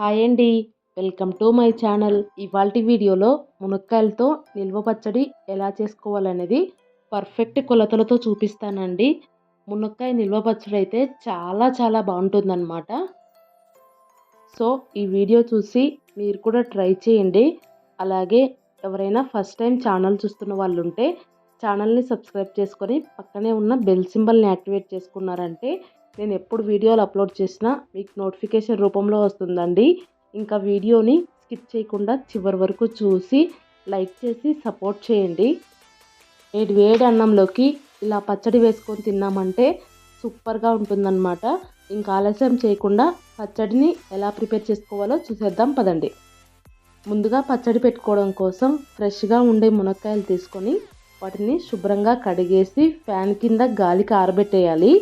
Hi అండి. Welcome to my channel. ఇవాళ వీడియోలో మునక్కాయలతో నిల్వ పచ్చడి ఎలా చేసుకోవాలనేది పర్ఫెక్ట్ కొలతలతో చూపిస్తానండి. మునక్కాయ నిల్వ పచ్చడి అయితే చాలా చాలా బాగుంటుందన్నమాట. సో ఈ వీడియో చూసి మీరు కూడా ట్రై చేయండి. అలాగే ఎవరైనా ఫస్ట్ టైం ఛానల్ చూస్తున్న వాళ్ళు ఉంటే ఛానల్ని సబ్స్క్రైబ్ చేసుకొని పక్కనే ఉన్న బెల్ సింబల్ని యాక్టివేట్ చేసుకున్నారంటే నేను ఎప్పుడు వీడియోలు అప్లోడ్ చేసినా మీకు నోటిఫికేషన్ రూపంలో వస్తుందండి. ఇంకా వీడియోని స్కిప్ చేయకుండా చివరి వరకు చూసి లైక్ చేసి సపోర్ట్ చేయండి. వేడి వేడి అన్నంలోకి ఇలా పచ్చడి వేసుకొని తిన్నామంటే సూపర్గా ఉంటుందన్నమాట. ఇంకా ఆలస్యం చేయకుండా పచ్చడిని ఎలా ప్రిపేర్ చేసుకోవాలో చూసేద్దాం పదండి. ముందుగా పచ్చడి పెట్టుకోవడం కోసం ఫ్రెష్గా ఉండే మునక్కాయలు తీసుకొని వాటిని శుభ్రంగా కడిగేసి ఫ్యాన్ కింద గాలికి ఆరబెట్టేయాలి.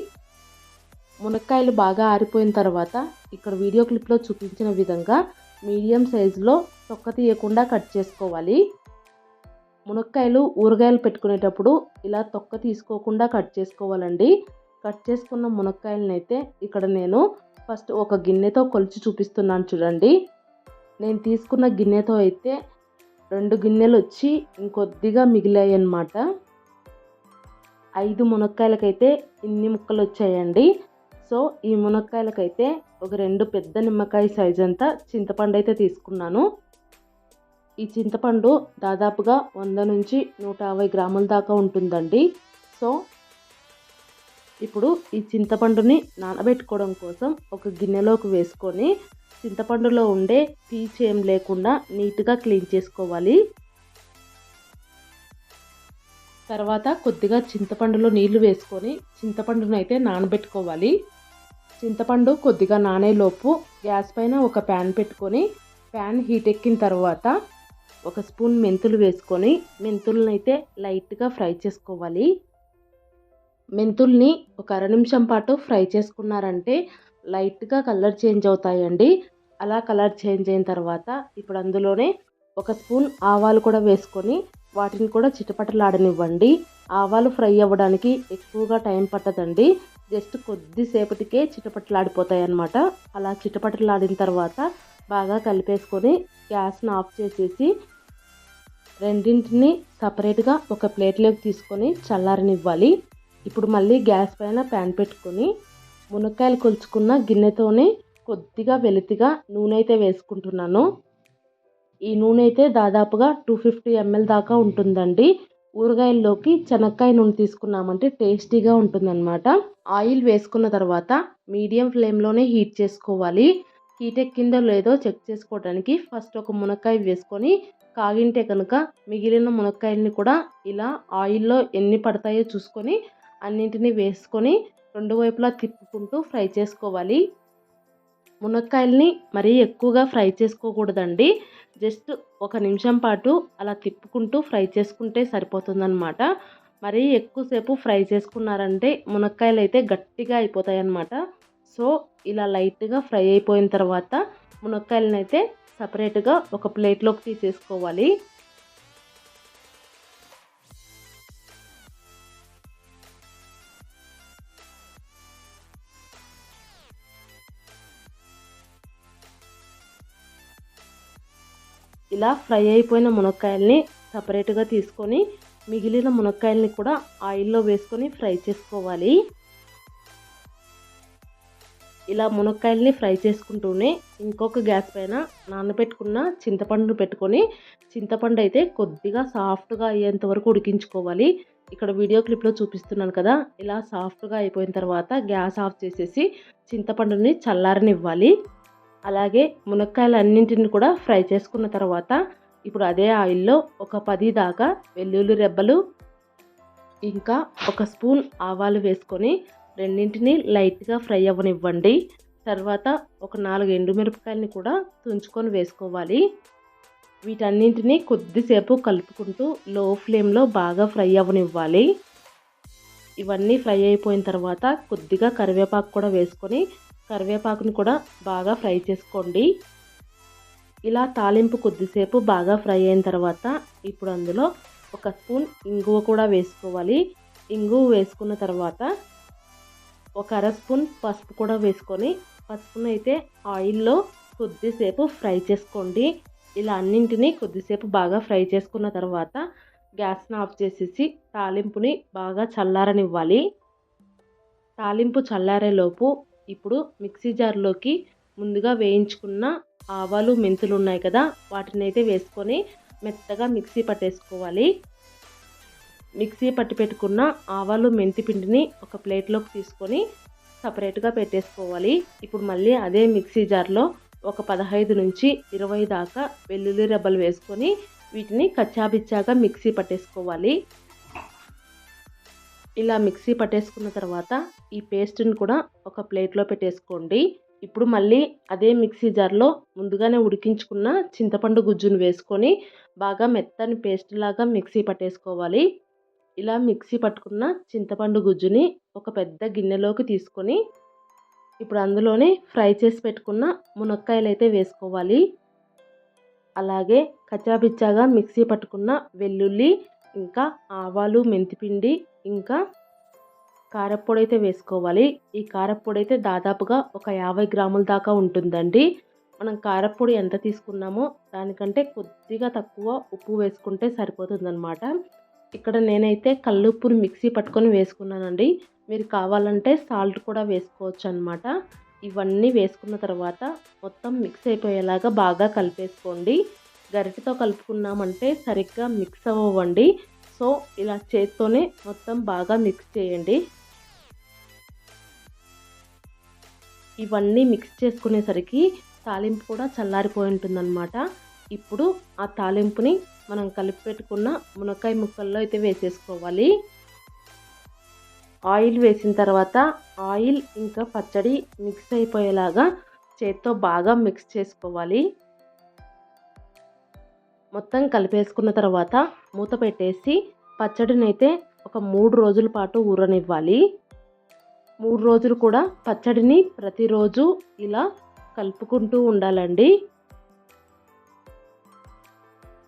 మునక్కాయలు బాగా ఆరిపోయిన తర్వాత ఇక్కడ వీడియో క్లిప్లో చూపించిన విధంగా మీడియం సైజులో తొక్క తీయకుండా కట్ చేసుకోవాలి. మునక్కాయలు ఊరగాయలు పెట్టుకునేటప్పుడు ఇలా తొక్క తీసుకోకుండా కట్ చేసుకోవాలండి. కట్ చేసుకున్న మునక్కాయలను అయితే ఇక్కడ నేను ఫస్ట్ ఒక గిన్నెతో కొలిచి చూపిస్తున్నాను చూడండి. నేను తీసుకున్న గిన్నెతో అయితే రెండు గిన్నెలు వచ్చి ఇంకొద్దిగా మిగిలాయి అన్నమాట ఐదు మునక్కాయలకైతే ఇన్ని ముక్కలు వచ్చాయండి. సో ఈ మునక్కాయలకైతే ఒక రెండు పెద్ద నిమ్మకాయ సైజ్ అంతా చింతపండు అయితే తీసుకున్నాను. ఈ చింతపండు దాదాపుగా వంద నుంచి నూట యాభై గ్రాముల దాకా ఉంటుందండి. సో ఇప్పుడు ఈ చింతపండుని నానబెట్టుకోవడం కోసం ఒక గిన్నెలోకి వేసుకొని చింతపండులో ఉండే పీచు ఏం లేకుండా నీట్గా క్లీన్ చేసుకోవాలి. తర్వాత కొద్దిగా చింతపండులో నీళ్ళు వేసుకొని చింతపండునైతే నానబెట్టుకోవాలి. చింతపండు కొద్దిగా నానేలోపు గ్యాస్ పైన ఒక ప్యాన్ పెట్టుకొని ప్యాన్ హీట్ ఎక్కిన తర్వాత ఒక స్పూన్ మెంతులు వేసుకొని మెంతులను అయితే లైట్గా ఫ్రై చేసుకోవాలి. మెంతుల్ని ఒక అర నిమిషం పాటు ఫ్రై చేసుకున్నారంటే లైట్గా కలర్ చేంజ్ అవుతాయండి. అలా కలర్ చేంజ్ అయిన తర్వాత ఇప్పుడు అందులోనే ఒక స్పూన్ ఆవాలు కూడా వేసుకొని వాటిని కూడా చిటపటలాడనివ్వండి. ఆవాలు ఫ్రై అవ్వడానికి ఎక్కువగా టైం పట్టదండి. జస్ట్ కొద్దిసేపటికే చిటపటలాడిపోతాయి అన్నమాట అలా చిటపటలాడిన తర్వాత బాగా కలిపేసుకొని గ్యాస్ని ఆఫ్ చేసేసి రెండింటిని సపరేట్గా ఒక ప్లేట్లోకి తీసుకొని చల్లారనివ్వాలి. ఇప్పుడు మళ్ళీ గ్యాస్ పైన ప్యాన్ పెట్టుకొని మునక్కాయలు కొలుచుకున్న గిన్నెతోనే కొద్దిగా వెలితిగా నూనె అయితే వేసుకుంటున్నాను. ఈ నూనె అయితే దాదాపుగా టూ ఫిఫ్టీ ఎంఎల్ దాకా ఉంటుందండి. ఊరగాయల్లోకి చెనక్కాయ నూనె తీసుకున్నామంటే టేస్టీగా ఉంటుందన్నమాట. ఆయిల్ వేసుకున్న తర్వాత మీడియం ఫ్లేమ్లోనే హీట్ చేసుకోవాలి. హీట్ ఎక్కిందో లేదో చెక్ చేసుకోవడానికి ఫస్ట్ ఒక మునక్కాయ వేసుకొని కాగింటే కనుక మిగిలిన మునక్కాయల్ని కూడా ఇలా ఆయిల్లో ఎన్ని పడతాయో చూసుకొని అన్నింటినీ వేసుకొని రెండు వైపులా తిప్పుకుంటూ ఫ్రై చేసుకోవాలి. మునక్కాయల్ని మరీ ఎక్కువగా ఫ్రై చేసుకోకూడదండి. జస్ట్ ఒక నిమిషం పాటు అలా తిప్పుకుంటూ ఫ్రై చేసుకుంటే సరిపోతుందన్నమాట. మరి ఎక్కువసేపు ఫ్రై చేసుకున్నారంటే మునక్కాయలు అయితే గట్టిగా అయిపోతాయి అన్నమాట సో ఇలా లైట్గా ఫ్రై అయిపోయిన తర్వాత మునక్కాయలను అయితే సపరేట్గా ఒక ప్లేట్లోకి తీసేసుకోవాలి. ఇలా ఫ్రై అయిపోయిన మునక్కాయల్ని సపరేట్గా తీసుకొని మిగిలిన మునక్కాయల్ని కూడా ఆయిల్లో వేసుకొని ఫ్రై చేసుకోవాలి. ఇలా మునక్కాయల్ని ఫ్రై చేసుకుంటూనే ఇంకొక గ్యాస్ పైన నానబెట్టుకున్న చింతపండును పెట్టుకొని చింతపండు అయితే కొద్దిగా సాఫ్ట్గా అయ్యేంత వరకు ఉడికించుకోవాలి. ఇక్కడ వీడియో క్లిప్లో చూపిస్తున్నాను కదా ఇలా సాఫ్ట్గా అయిపోయిన తర్వాత గ్యాస్ ఆఫ్ చేసేసి చింతపండుని చల్లారనివ్వాలి. అలాగే మునక్కాయలు అన్నింటిని కూడా ఫ్రై చేసుకున్న తర్వాత ఇప్పుడు అదే ఆయిల్లో ఒక పది దాకా వెల్లుల్లి రెబ్బలు ఇంకా ఒక స్పూన్ ఆవాలు వేసుకొని రెండింటిని లైట్గా ఫ్రై అవ్వనివ్వండి. తర్వాత ఒక నాలుగు ఎండుమిరపకాయలని కూడా తుంచుకొని వేసుకోవాలి. వీటన్నింటినీ కొద్దిసేపు కలుపుకుంటూ లో ఫ్లేమ్లో బాగా ఫ్రై అవ్వనివ్వాలి. ఇవన్నీ ఫ్రై అయిపోయిన తర్వాత కొద్దిగా కరివేపాకు కూడా వేసుకొని కరివేపాకుని కూడా బాగా ఫ్రై చేసుకోండి. ఇలా తాలింపు కొద్దిసేపు బాగా ఫ్రై అయిన తర్వాత ఇప్పుడు అందులో ఒక స్పూన్ ఇంగువ కూడా వేసుకోవాలి. ఇంగువ వేసుకున్న తర్వాత ఒక అర స్పూన్ పసుపు కూడా వేసుకొని పసుపును అయితే ఆయిల్లో కొద్దిసేపు ఫ్రై చేసుకోండి. ఇలా అన్నింటినీ కొద్దిసేపు బాగా ఫ్రై చేసుకున్న తర్వాత గ్యాస్ని ఆఫ్ చేసేసి తాలింపుని బాగా చల్లారనివ్వాలి. తాలింపు చల్లారేలోపు ఇప్పుడు మిక్సీ జార్లోకి ముందుగా వేయించుకున్న ఆవాలు మెంతులు ఉన్నాయి కదా వాటిని అయితే వేసుకొని మెత్తగా మిక్సీ పట్టేసుకోవాలి. మిక్సీ పట్టి పెట్టుకున్న ఆవాలు మెంతి పిండిని ఒక ప్లేట్లోకి తీసుకొని సపరేట్గా పెట్టేసుకోవాలి. ఇప్పుడు మళ్ళీ అదే మిక్సీ జార్లో ఒక పదహైదు నుంచి ఇరవై దాకా వెల్లుల్లి రెబ్బలు వేసుకొని వీటిని కచ్చాబిచ్చాగా మిక్సీ పట్టేసుకోవాలి. ఇలా మిక్సీ పట్టేసుకున్న తర్వాత ఈ పేస్ట్ని కూడా ఒక ప్లేట్లో పెట్టేసుకోండి. ఇప్పుడు మళ్ళీ అదే మిక్సీ జార్లో ముందుగానే ఉడికించుకున్న చింతపండు గుజ్జును వేసుకొని బాగా మెత్తని పేస్ట్ లాగా మిక్సీ పట్టేసుకోవాలి. ఇలా మిక్సీ పట్టుకున్న చింతపండు గుజ్జుని ఒక పెద్ద గిన్నెలోకి తీసుకొని ఇప్పుడు అందులోనే ఫ్రై చేసి పెట్టుకున్న మునక్కాయలు అయితే వేసుకోవాలి. అలాగే కచ్చాపిచ్చాగా మిక్సీ పట్టుకున్న వెల్లుల్లి ఇంకా ఆవాలు మెంతిపిండి ఇంకా కారప్పొడి అయితే వేసుకోవాలి. ఈ కారప్పొడి అయితే దాదాపుగా ఒక యాభై గ్రాముల దాకా ఉంటుందండి. మనం కారప్పొడి ఎంత తీసుకున్నామో దానికంటే కొద్దిగా తక్కువ ఉప్పు వేసుకుంటే సరిపోతుందన్నమాట. ఇక్కడ నేనైతే కల్లుప్పుని మిక్సీ పట్టుకొని వేసుకున్నానండి. మీరు కావాలంటే సాల్ట్ కూడా వేసుకోవచ్చు అనమాట ఇవన్నీ వేసుకున్న తర్వాత మొత్తం మిక్స్ అయిపోయేలాగా బాగా కలిపేసుకోండి. గరిటతో కలుపుకున్నామంటే సరిగ్గా మిక్స్ అవ్వండి సో ఇలా చేత్తోనే మొత్తం బాగా మిక్స్ చేయండి. ఇవన్నీ మిక్స్ చేసుకునేసరికి తాలింపు కూడా చల్లారిపోయి ఉంటుందన్నమాట. ఇప్పుడు ఆ తాలింపుని మనం కలిపి పెట్టుకున్న మునక్కాయ ముక్కల్లో అయితే వేసేసుకోవాలి. ఆయిల్ వేసిన తర్వాత ఆయిల్ ఇంకా పచ్చడి మిక్స్ అయిపోయేలాగా చేత్తో బాగా మిక్స్ చేసుకోవాలి. మొత్తం కలిపేసుకున్న తర్వాత మూత పెట్టేసి పచ్చడిని అయితే ఒక మూడు రోజుల పాటు ఊరనివ్వాలి. మూడు రోజులు కూడా పచ్చడిని ప్రతిరోజు ఇలా కలుపుకుంటూ ఉండాలండి.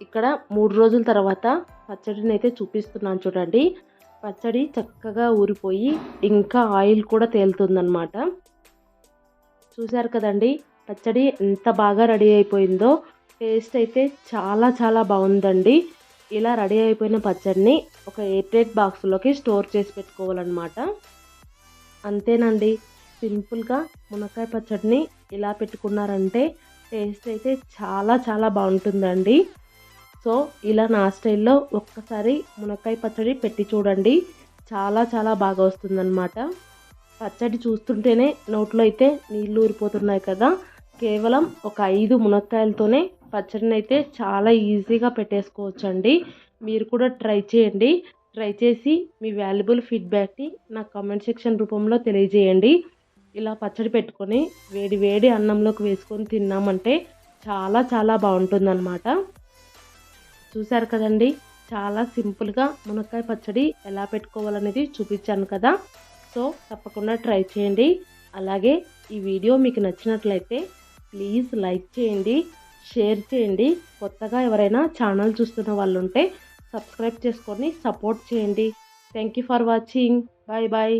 ఇక్కడ మూడు రోజుల తర్వాత పచ్చడిని అయితే చూపిస్తున్నాను చూడండి. పచ్చడి చక్కగా ఊరిపోయి ఇంకా ఆయిల్ కూడా తేలుతుందనమాట చూశారు కదండి పచ్చడి ఎంత బాగా రెడీ అయిపోయిందో. టేస్ట్ అయితే చాలా చాలా బాగుందండి. ఇలా రెడీ అయిపోయిన పచ్చడిని ఒక ఎయిర్టైట్ బాక్స్లోకి స్టోర్ చేసి పెట్టుకోవాలన్నమాట. అంతేనండి. సింపుల్గా మునక్కాయ పచ్చడిని ఇలా పెట్టుకున్నారంటే టేస్ట్ అయితే చాలా చాలా బాగుంటుందండి. సో ఇలా నా స్టైల్లో ఒక్కసారి మునక్కాయ పచ్చడి పెట్టి చూడండి. చాలా చాలా బాగా వస్తుందన్నమాట. పచ్చడి చూస్తుంటేనే నోట్లో అయితే నీళ్ళు ఊరిపోతున్నాయి కదా. కేవలం ఒక ఐదు మునక్కాయలతోనే పచ్చడిని అయితే చాలా ఈజీగా పెట్టేసుకోవచ్చండి. మీరు కూడా ట్రై చేయండి. ట్రై చేసి మీ వాల్యుబుల్ ఫీడ్బ్యాక్ని నా కామెంట్ సెక్షన్ రూపంలో తెలియజేయండి. ఇలా పచ్చడి పెట్టుకొని వేడి వేడి అన్నంలోకి వేసుకొని తిన్నామంటే చాలా చాలా బాగుంటుందన్నమాట. చూశారు కదండి? చాలా సింపుల్గా మునక్కాయ పచ్చడి ఎలా పెట్టుకోవాలనేది చూపించాను కదా? సో తప్పకుండా ట్రై చేయండి. అలాగే ఈ వీడియో మీకు నచ్చినట్లయితే ప్లీజ్ లైక్ చేయండి షేర్ చేయండి. కొత్తగా ఎవరైనా ఛానల్ చూస్తున్న వాళ్ళు ఉంటే సబ్స్క్రైబ్ చేసుకొని సపోర్ట్ చేయండి. Thank you for watching bye bye